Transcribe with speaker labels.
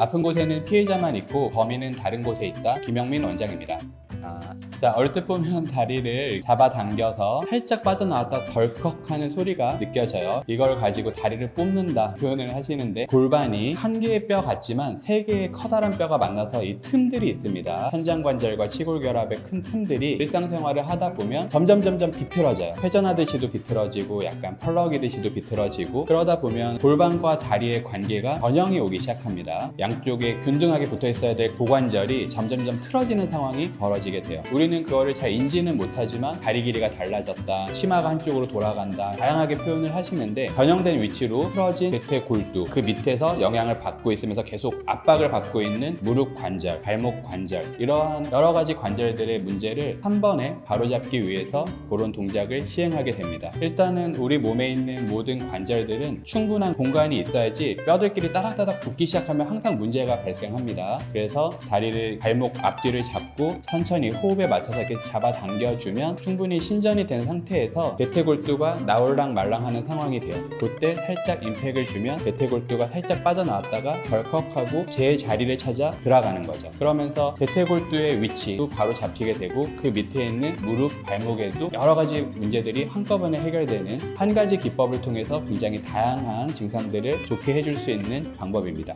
Speaker 1: 아픈 곳에는 피해자만 있고 범인은 다른 곳에 있다. 김영민 원장입니다. 아, 자 얼뜻 보면 다리를 잡아당겨서 살짝 빠져나왔다 덜컥 하는 소리가 느껴져요. 이걸 가지고 다리를 뽑는다 표현을 하시는데 골반이 한 개의 뼈 같지만 세 개의 커다란 뼈가 만나서 이 틈들이 있습니다. 천장관절과 치골결합의 큰 틈들이 일상생활을 하다 보면 점점 점점 비틀어져요. 회전하듯이도 비틀어지고 약간 펄럭이듯이도 비틀어지고 그러다 보면 골반과 다리의 관계가 전형이 오기 시작합니다. 양쪽에 균등하게 붙어 있어야 될 고관절이 점점점 틀어지는 상황이 벌어지 게 돼요. 우리는 그거를 잘 인지는 못하지만 다리 길이가 달라졌다, 치마가 한쪽으로 돌아간다, 다양하게 표현을 하시는데 전형된 위치로 틀어진 대퇴 골두 그 밑에서 영향을 받고 있으면서 계속 압박을 받고 있는 무릎 관절, 발목 관절 이러한 여러 가지 관절들의 문제를 한 번에 바로잡기 위해서 그런 동작을 시행하게 됩니다. 일단은 우리 몸에 있는 모든 관절들은 충분한 공간이 있어야지 뼈들끼리 따닥따닥 붙기 시작하면 항상 문제가 발생합니다. 그래서 다리를 발목 앞뒤를 잡고 천천히 호흡에 맞춰서 이렇게 잡아 당겨주면 충분히 신전이 된 상태에서 대퇴골두가 나올랑 말랑하는 상황이 돼요. 그때 살짝 임팩을 주면 대퇴골두가 살짝 빠져나왔다가 덜컥하고 제 자리를 찾아 들어가는 거죠. 그러면서 대퇴골두의 위치도 바로 잡히게 되고 그 밑에 있는 무릎, 발목에도 여러 가지 문제들이 한꺼번에 해결되는 한 가지 기법을 통해서 굉장히 다양한 증상들을 좋게 해줄 수 있는 방법입니다.